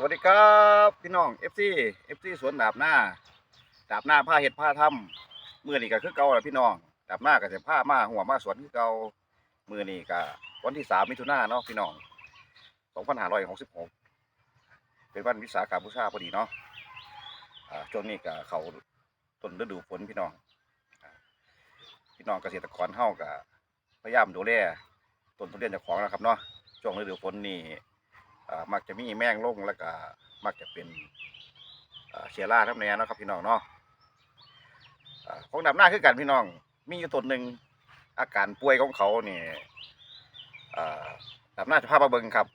สวัสดีครับพี่น้อง FC FC สวนดาบหน้า ดาบหน้าผ้าเห็ดผ้าทำมือนี่ก็คือเก่าแหละพี่น้อง ดาบหน้าก็จะผ้ามาหัวมาสวนคือเก่ามือนี่ก็วันที่สามมิถุนายนเนาะพี่น้องสองพันห้าร้อยหกสิบหกเป็นวันวิสาขบูชาพอดีเนาะอ่าช่วงนี้ก็เขาต้นฤดูฝนพี่น้องพี่น้องเกษตรกรเฮาก็พยายามดูแลต้นทุเรียนเจ้าของนะครับเนาะช่วงฤดูฝนนี่ มักจะมีแมงลงแล้วก็มักจะเป็นเชื้อราทั้งแนวนะครับพี่น้องเนาะอ่าของดำหน้าคือกันพี่น้อง มีอยู่ต้นหนึ่งอาการป่วยของเขาเนี่ยดำหน้าจะพามาเบิงครับ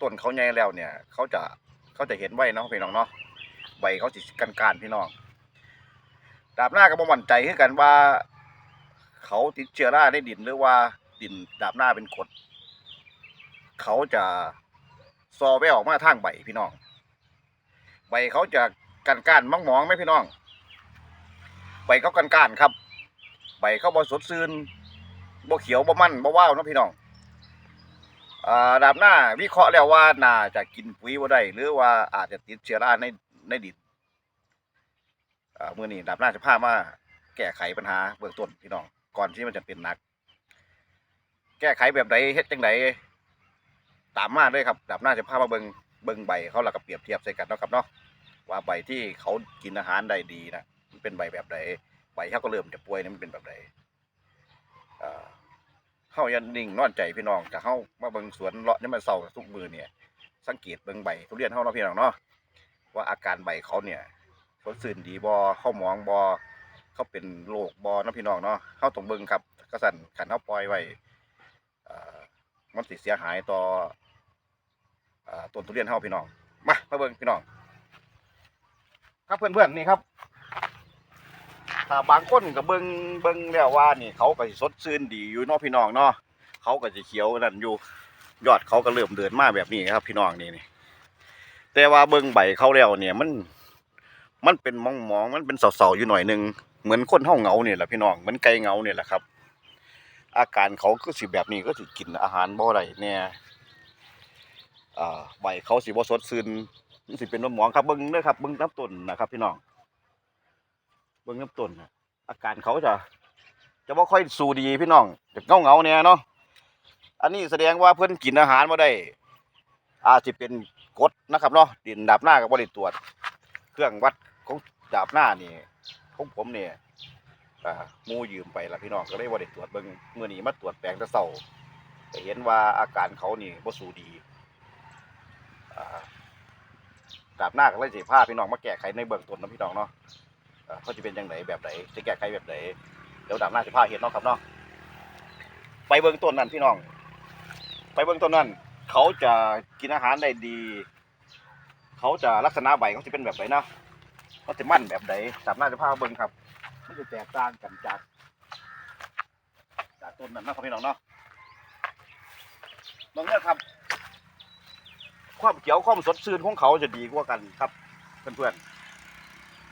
ต้นเขาใหญ่แล้วเนี่ย เขาจะเขาจะเห็นไว้เนาะพี่น้องเนาะใบเขาสิกันการพี่น้องดาบหน้าก็บ่มั่นใจคือกันว่า เขาติดเชื้อราในดินหรือว่าดินดาบหน้าเป็นกดเขาจะ ซอแววออกมาทางใบพี่น้อง ใบเขาจะกันก้านมังหมองไหมพี่น้อง ใบเขากันก้านครับ ใบเขาบอสดซื่นบ่เขียวบ่มันบ่ว้าวนะพี่น้องอ่าดาบหน้าวิเคราะห์แล้วว่าน่าจะกินปุ๋ยบ่ได้หรือว่าอาจจะติดเชื้อราในในดินอ่ามื้อนี้ดาบหน้าจะพามาแก้ไขปัญหาเบื้องต้นพี่น้องก่อนที่มันจะเป็นหนัก แก้ไขแบบใดเฮ็ดจังได ตามมาเลยครับดับหน้าจะพามาเบิงเบิงใบเขาแล้วก็เปรียบเทียบใส่กันเนาะครับเนาะว่าใบที่เขากินอาหารได้ดีนะมันเป็นใบแบบใดใบเขาก็เริ่มจะป่วยนี่มันเป็นแบบใดเอ่อเขายันนิ่งนอนใจพี่น้องจะเข้ามาเบิงสวนเลาะนี่มันเศร้าทุกมือเนี่ย สังเกตเบิงใบทุเรียนเข้าเนาะพี่น้องเนาะว่าอาการใบเขาเนี่ยสดชื่นดีบอเข้ามองบอเขาเป็นโรคบอเนาะพี่น้องเนาะเข้าต้องเบิงครับกระสันขันเข้าปล่อยไว้มันสิเสียหายต่อ ต้นทุเรียนเฮาพี่น้อง มามาเบิ่งพี่น้อง ครับเพื่อนๆนี่ครับ ถ้าบางคนก็เบิ่งเบิ่งแล้วว่านี่เขาก็สิสดชื่นดีอยู่เนาะพี่น้องเนาะ เขาก็สิเขียวนั่นอยู่ ยอดเขาก็เริ่มเดินมาแบบนี้ครับ พี่น้องนี่นี่ แต่ว่าเบิ่งใบเขาแล้วเนี่ยมัน มันเป็นมองมองมันเป็นเสาๆอยู่หน่อยหนึง เหมือนคนเฮาเงาเนี่ยแหละพี่น้อง เหมือนไก่เงาเนี่ยแหละครับ อาการเขาก็สิแบบนี้ก็สิกินอาหารบ่ได้แน่ย อ่าใบเขาสิบ่สดชื่นมันสิเป็นน้ำหมองครับเบิ่งเด้อครับเบิ่งน้ำต้นนะครับ พี่น้องเบิ่งน้ำต้นอาการเขาจะจะบ่ค่อยสู้ดีพี่น้องจะเงาเงาเนี่ยเนาะอันนี้แสดงว่าเพิ่อนกินอาหารบ่ได้อาจสิเป็นกดนะครับเนาะดินดาบหน้าก็บ่ได้ตรวจ เครื่องวัดของดาบหน้านี่ของผมเนี่ยมูยืมไปละพี่น้องก็เลยว่าได้ตรวจเบิ่งเมื้อนี้มาตรวจแปลงต่เช้าก็เห็นว่าอาการเขานี่บ่สู้ดี ดาบหน้าก็เลยสิพาพี่น้องมาแก้ไขในเบื้องต้นนะพี่น้องเนาะเขาจะเป็นจังไดแบบใดจะแก้ไขแบบใดเดี๋ยวดาบหน้าสิพาเฮ็ดเนาะครับเนาะไปเบื้องต้นนั่นพี่น้อง ไปเบื้องต้นนั่นเขาจะกินอาหารได้ดี เขาจะลักษณะใบเขาจะเป็นแบบไหนเนาะเขาจะมั่นแบบใดดาบหน้าจะพาเบิ่งครับมันจะแตกต่างกันจากจากต้นนั้นนะครับพี่น้องเนาะลองเลือกครับ ความเขียวความสดชื่นของเขาจะดีกว่ากันครับ เพื่อน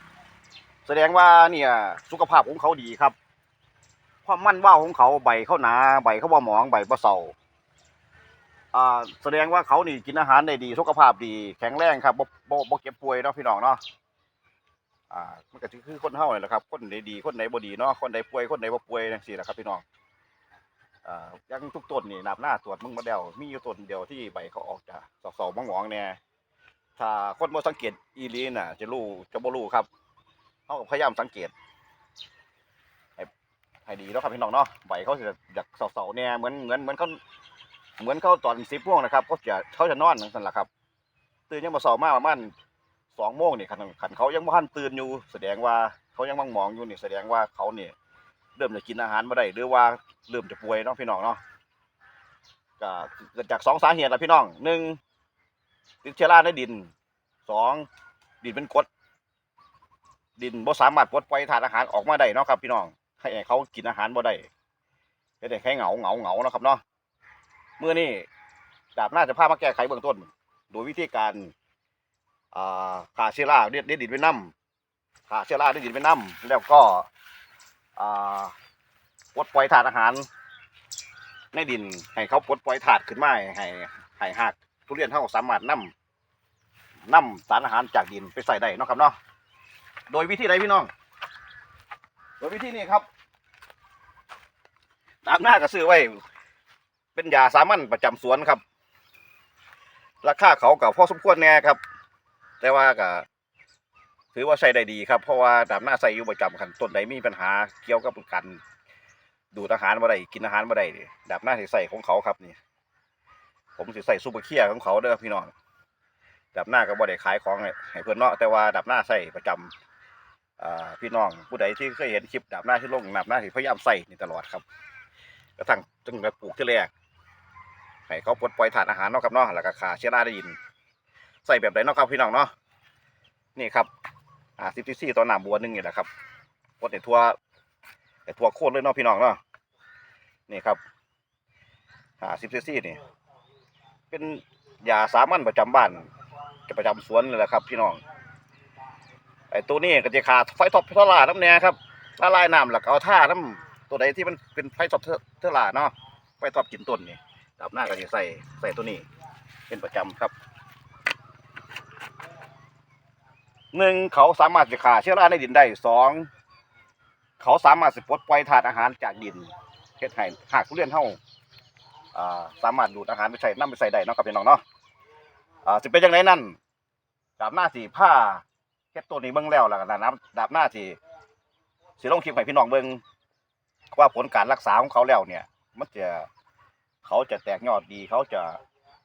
ๆแสดงว่าเนี่ย สุขภาพของเขาดีครับ ความมั่นว่าวของเขาใบเขาหนาใบเขาบ่หมองใบบ่เศร้าอ่าแสดงว่าเขานี่กินอาหารได้ดีสุขภาพดี แข็งแรงครับบ่บ่บ่เก็บป่วยเนาะพี่น้องเนาะอ่ามันก็คือคนเฮานี่แหละครับ คนใดดีคนใดบ่ดีเนาะคนใดป่วยคนใดบ่ป่วยจังซี่แหละครับพี่น้อง อ่ายังทุกต้นนี่นับหน้าตรวจมึงมาแล้วมีอยู่ต้นเดียวที่ใบเขาออกจากสอบๆมองๆแน่ถ้าคนบ่สังเกตอีลีน่ะ จะรู้จะบ่รู้ครับเฮาพยายามสังเกตให้ให้ดีเนาะครับพี่น้องเนาะใบเขาสิอยากเสาๆแน่เหมือนเหมือนเหมือนเขาเหมือนเขาตอน10โมงนะครับเขาจะเขาจะนอนจังซั่นล่ะครับ ตื่นยังบ่เช้ามาประมาณสองโมงนี่คันคันเขายังบ่ทันตื่นอยู่ แสดงว่าเขายังมังมองอยู่นี่แสดงว่าเขาเนี่ย เริ่มจะกินอาหารบ่ได้หรือว่าเริ่มจะป่วยเนาะพี่น้องเนาะก็เกิดจากสองสาเหตุละพี่น้องหนึ่งติดเชื้อราในดินสองดินเป็นกรดดินบ่สามารถปลดปล่อยธาตุอาหารออกมาได้เนาะครับพี่น้องให้เขากินอาหารบ่ได้เฮ็ดให้แค่เหงาเหงาเหงาเนาะครับเนาะเมื่อนี้ดาบหน้าจะพามาแก้ไขเบื้องต้น โดยวิธีการอ่าขาเชื้อราเด็ดดินไปน้ำขาเชื้อราเด็ดดินไปน้ำแล้วก็ ปลดปล่อยถาดอาหาร ในดินให้เขาปลดปล่อยถาดขึ้นมาให้ให้หักทุเรียนเท่าสามารถนนำสารอาหารจากดินไปใส่ได้นะครับเนาะโดยวิธีใดพี่น้อง โดยวิธีนี้ครับตามหน้าก็ซื้อไว้ เป็นยาสามัญประจำสวนครับ ราคาเขากับพ่อสมควรแน่ครับ แต่ว่าก็ ถือว่าใช้ได้ดีครับเพราะว่าดาบหน้าใส่อยู่ประจำคันต้นใดมีปัญหาเกี่ยวกับการดูดอาหารบ่ได้กินอาหารบ่ได้ดาบหน้าสิใส่ของเขาครับนี่ผมสิใส่ซูเปอร์เคียของเขาเด้อพี่น้องดาบหน้าก็บ่ได้ขายของให้เพื่อนเนาะแต่ว่าดาบหน้าใส่ประจำอ่าพี่น้องผู้ใดที่เคยเห็นคลิปดาบหน้าที่ลงดาบหน้าสิพยายามใส่นี่ตลอดครับกระทั่งจนไปปลูกที่แรกให้เขาปลดปล่อยถาดอาหารเนาะครับเนาะแล้วก็ขาเชื้อราได้ยิน ใส่แบบไหนเนาะครับพี่น้องเนาะนี่ครับ อ่าซิซีซีตอหนามบัวหนึ่งนี่แหละครับปลดในทั่วในทั่วโคตรเลยเนาะพี่น้องเนาะนี่ครับอ่าซิซีซีนี่ เป็นยาสามัญประจำบ้านจะประจำสวนเลยแหละครับ พี่น้องไอ้ตัวนี้ก็จะขาดไฟท็อปเทอร่าน้ำแน่ครับละลายน้ำแล้วก็เอาท่าน้ำตัวใดที่มันเป็นไฟท็อปเทอร่าเนาะไฟท็อปกินต้นนี่ดับหน้าก็จะใส่ใส่ตัวนี้ เป็นประจำครับ หนึ่งเขาสามารถจะฆ่าเชื้อราในดินได้สองเขาสามารถสิปลดปล่อยธาตุอาหารจากดินเฮ็ดให้หากทุเรียนเฮาอ่าสามารถดูดอาหารไปใส่น้ำไปใส่ได้เนาะครับพี่น้องเนาะอ่าสิเป็นจังไดนั่นดาบหน้าสีผ้าเฮ็ดตัวนี้เบิ่งแล้วล้วก็นะดาบหน้าสีสิลงคลิปให้พี่น้องเบิ่งว่าผลการรักษาของเขาแล้วเนี่ย มันจะเขาจะแตกยอดดี เขาจะ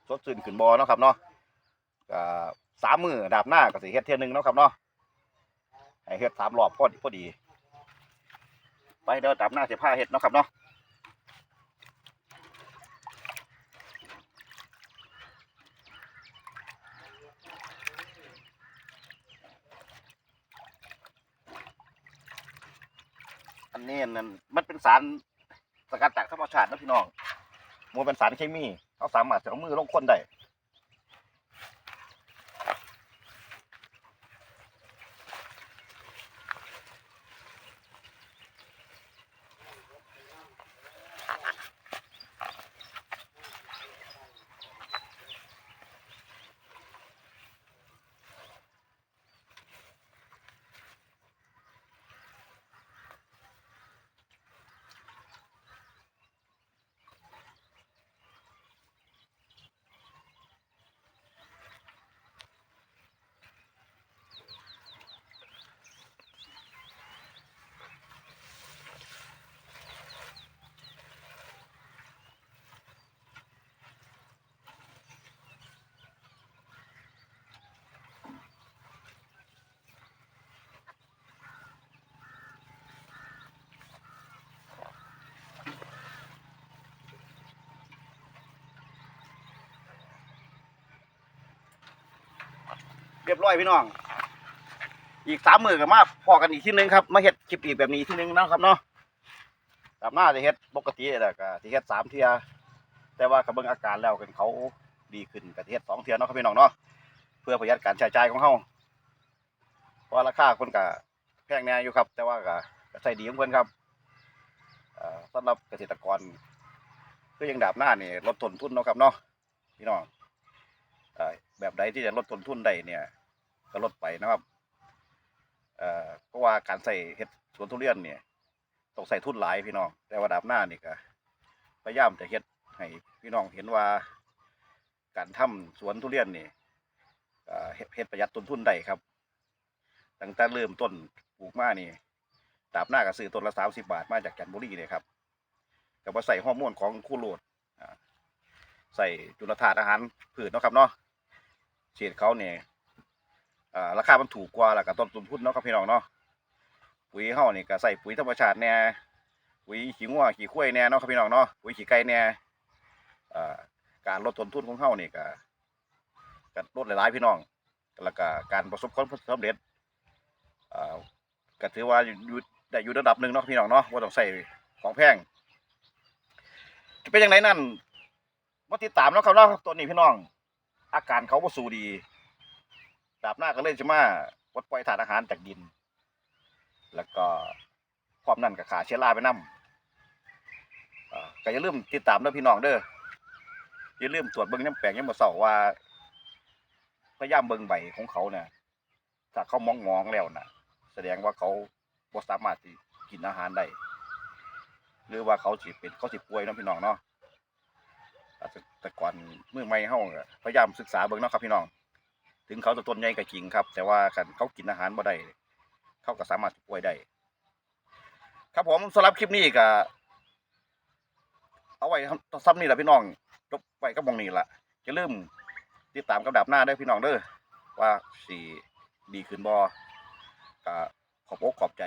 สดชื่นขึ้นบ่เนาะครับเนาะ สามมือดาบหน้าก็สิเฮ็ดเที่ยหนึ่งเนาะครับเนาะให้เฮ็ดสามรอบพอดีพอดี ไปเดี๋ยวดาบหน้าสิผ้าเฮ็ดเนาะครับเนาะอันนี้นั่นมันเป็นสารสกัดจากธรรมชาตินะพี่น้องมันเป็นสารเคมีเขาสามารถจะเอามือลงคนได้ เรียบร้อยพี่น้อง อีกสามมือกับมาพอกันอีกทีนึงครับ มาเฮ็ดคลิปอีกแบบนี้ทีนึงนะครับเนาะตามหน้าจะเฮ็ดปกติแหละก็สิเฮ็ดสามเทียแต่ว่ากับเบิ่งอาการแล้วกันเขาดีขึ้นก็สิเฮ็ดสองเทียเนาะครับพี่น้องเนาะเพื่อประหยัดการใช้จ่ายของเฮาเพราะราคาคนก็แพงแน่อยู่ครับ แต่ว่าก็ใช้ดีของเพิ่นครับสำหรับเกษตรกรคือยังดาบหน้านี่ลดต้นทุนเนาะครับเนาะพี่น้องเแบบใดที่จะลดต้นทุนได้เนี่ย ก็ลดไปนะครับเอ่อเพราะว่าการใส่เห็ดสวนทุเรียนเนี่ยต้องใส่ทุนหลายพี่น้อง แต่ว่าดาบหน้านี่ก็พยายามจะเฮ็ดให้พี่น้องเห็นว่า การทำสวนทุเรียนนี่เอ่อเฮ็ดเฮ็ดประหยัดต้นทุนได้ครับ ตั้งแต่เริ่มต้นปลูกมานี่ดาบหน้าก็ซื้อต้นละสามสิบาทมาจากจันทบุรีเนี่ยครับก็มาใส่ฮอร์โมนของคู่โหลดใส่จุลธาตุอาหาร พืชเนาะครับเนาะ เฉดเขาเนี่ยราคามันถูกกว่าแล้วก็ต้นทุนพุ่นเนาะครับพี่น้องเนาะปุ๋ยเฮานี่ก็ใส่ปุ๋ยธรรมชาติแน่ปุ๋ยขี้งัวขี้ควยแน่เนาะครับพี่น้องเนาะปุ๋ยขี้ไก่แน่อ่าการลดต้นทุนของเฮานี่ก็ก็ลดหลายๆพี่น้องแล้วก็การประสบความสำเร็จก็ถือว่าอยู่ได้อยู่ระดับหนึ่งเนาะพี่น้องเนาะว่าต้องใส่ของแพงจะเป็นยังไงนั่นมาติดตามเนาะครับเนาะตัวนี้พี่น้อง อาการเขาบ่สู้ดีดาบหน้าก็เลยจะมาวัดปล่อยถาดอาหารจากดิน แล้วก็พร้อมนั่นกับขาเชื้อราไปนํอ่าก็อย่าลืมติดตามด้อพี่น้องเด้ออย่าลืมตรวจเบิ่งน้ำแปลงยามมื้อเช้าว่าพยายามเบิ่งใบของเขาเนี่ยถ้าเขามองมองแล้วน่ะแสดงว่าเขาบ่สามารถกินอาหารได้หรือว่าเขาสิเป็นเขาสิป่วยเนาะพี่น้องเนาะ อาจจะแต่ก่อนเมื่อใหม่เฮาก็พยายามศึกษาเบิ่งเนาะครับพี่น้อง ถึงเขาจะต้นใหญ่ก็จริงครับ แต่ว่าคันเขากินอาหารบ่ได้เขาก็สามารถป่วยได้ครับผมสำหรับคลิปนี้ก็เอาไว้ซ้ำนี่แหละพี่น้องจบไว้ก็มองนี่ละอย่าลืมติดตามกับดับหน้าเด้พี่น้องเด้อว่าสีดีขึ้นบ่ก็ขอบอกขอบใจ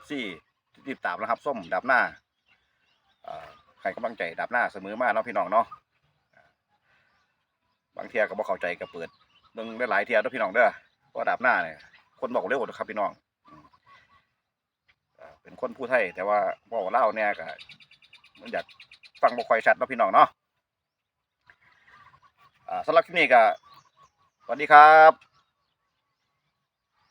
FC ที่ติดตามนะครับ ส้มดับหน้าให้กำลังใจดับหน้าเสมอมาเนาะพี่น้องเนาะ เทียก็บ่เข้าใจก็เปิดเบิ่งได้หลายเทียเด้อพี่น้องเด้อว่าดาบหน้าเนี่ยคนบอกเร็วนะครับพี่น้องเป็นคนผู้ไทย แต่ว่าบอกเล่าเนี่ยก็มันอยากฟังบ่ค่อยชัดเนาะพี่น้องเนาะอ่าสำหรับคลิปนี้ก็สวัสดีครับ